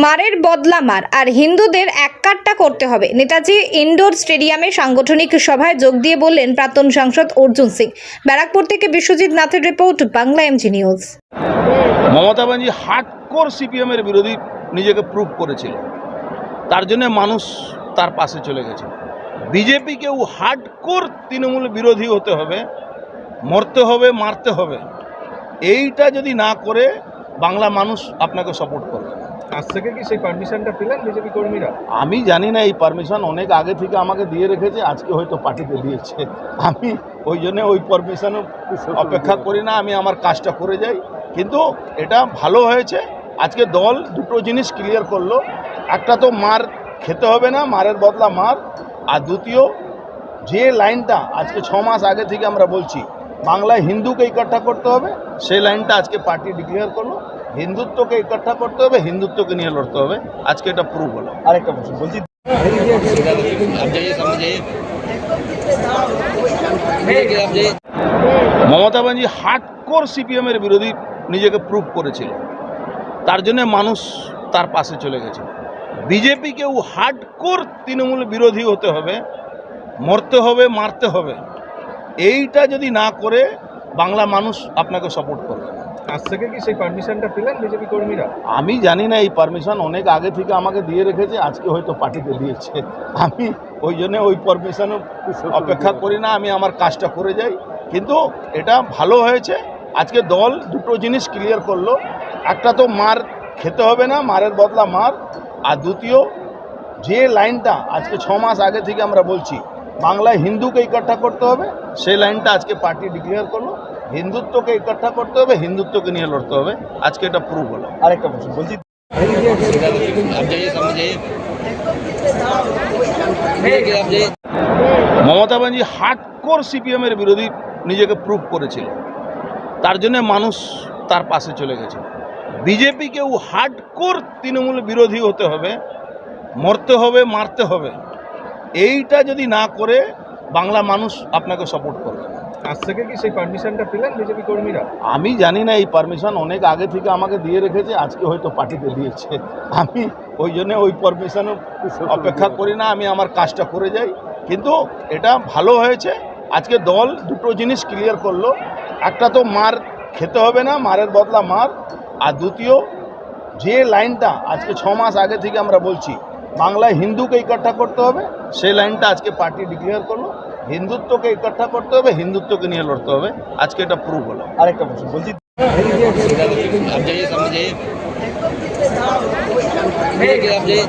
মারের বদলা মার। আর হিন্দুদের এককাট্টা করতে হবে। নেতাজি ইনডোর স্টেডিয়ামে সাংগঠনিক সভায় যোগ দিয়ে বললেন প্রাক্তন সাংসদ অর্জুন সিং। ব্যারাকপুর থেকে বিশ্বজিৎ নাথের report, Bangla M G. Mamata Banerjee hardcore সিপিএমের বিরোধী নিজেকে প্রুভ করেছিল। তার জন্য মানুষ তার পাশে চলে গেছে। বিজেপিকেও হার্ডকোর তৃণমূল বিরোধী হতে হবে, মরতে হবে, মারতে হবে। এইটা যদি না করে বাংলা মানুষ আপনাকে সাপোর্ট করবে। আজ থেকে কি সেই পারমিশনটা পেলেন বিজেপি কর্মীরা? আমি জানি না, এই পারমিশন অনেক আগে থেকে আমাকে দিয়ে রেখেছে, আজকে হয়তো পার্টিতে দিয়েছে। আমি ওই জন্য ওই পারমিশনও অপেক্ষা করি না, আমি আমার কাজটা করে যাই। কিন্তু এটা ভালো হয়েছে, আজকে দল দুটো জিনিস ক্লিয়ার করল। একটা তো মার খেতে হবে না, মারের বদলা মার। আর দ্বিতীয়, যে লাইনটা আজকে ছ মাস আগে থেকে আমরা বলছি, বাংলায় হিন্দুকে ইকট্ঠা করতে হবে, সেই লাইনটা আজকে পার্টি ডিক্লেয়ার করল। হিন্দুত্বকে ইকঠা করতে হবে হিন্দুত্বকে নিয়ে লড়তে হবে। আজকে এটা প্রুভ হলো। আরেকটা প্রশ্ন বলছি। মমতা ব্যানার্জি হার্ডকোর সিপিএমের বিরোধী নিজেকে প্রুভ করেছিল। তার জন্য মানুষ তার পাশে চলে গেছে। বিজেপিকেও হার্ডকোর তৃণমূল বিরোধী হতে হবে মরতে হবে মারতে হবে। এইটা যদি না করে বাংলা মানুষ আপনাকে সাপোর্ট করবে আজ থেকে কি সেই পারমিশনটা পেলেন বিজেপি কর্মীরা? আমি জানি না, এই পারমিশন অনেক আগে থেকে আমাকে দিয়ে রেখেছে, আজকে হয়তো পার্টিতে দিয়েছে। আমি ওই জন্য ওই পারমিশনও অপেক্ষা করি না, আমি আমার কাজটা করে যাই। কিন্তু এটা ভালো হয়েছে, আজকে দল দুটো জিনিস ক্লিয়ার করল। একটা তো মার খেতে হবে না, মারের বদলা মার। আর দ্বিতীয়, যে লাইনটা আজকে ছ মাস আগে থেকে আমরা বলছি, বাংলায় হিন্দুকে ইকট্ঠা করতে হবে সেই লাইনটা আজকে পার্টি ডিক্লেয়ার করল। হিন্দুত্বকে একটা করতে হবে, হিন্দুত্বকে নিয়ে লড়তে হবে। আজকে এটা প্রুভ হলো। আরেকটা প্রশ্ন, বলছি। মমতা ব্যানার্জি হার্ডকোর সিপিএমের বিরোধী নিজেকে প্রুভ করেছিল। তার জন্য মানুষ তার পাশে চলে গেছে। বিজেপিকেও হার্ডকোর তৃণমূল বিরোধী হতে হবে, মরতে হবে, মারতে হবে। এইটা যদি না করে বাংলা মানুষ আপনাকে সাপোর্ট করবে আজ থেকে কি সেই পারমিশনটা পেলেন বিজেপি কর্মীরা? আমি জানি না এই পারমিশন অনেক আগে থেকে আমাকে দিয়ে রেখেছে আজকে হয়তো পার্টিতে দিয়েছে। আমি ওই জন্য ওই পারমিশনও অপেক্ষা করি না আমি আমার কাজটা করে যাই। কিন্তু এটা ভালো হয়েছে আজকে দল দুটো জিনিস ক্লিয়ার করল। একটা তো মার খেতে হবে না মারের বদলা মার। আর দ্বিতীয় যে লাইনটা আজকে ছ মাস আগে থেকে আমরা বলছি বাংলায় হিন্দুকে ইকট্ঠা করতে হবে সেই লাইনটা আজকে পার্টি ডিক্লেয়ার করল। হিন্দুত্বকে ইকট্ঠা করতে হবে হিন্দুত্বকে নিয়ে লড়তে হবে আজকে এটা প্রুভ হলো আরেকটা প্রশ্ন বলছি आप जाइए सामने जाइए देखिए आप जाइए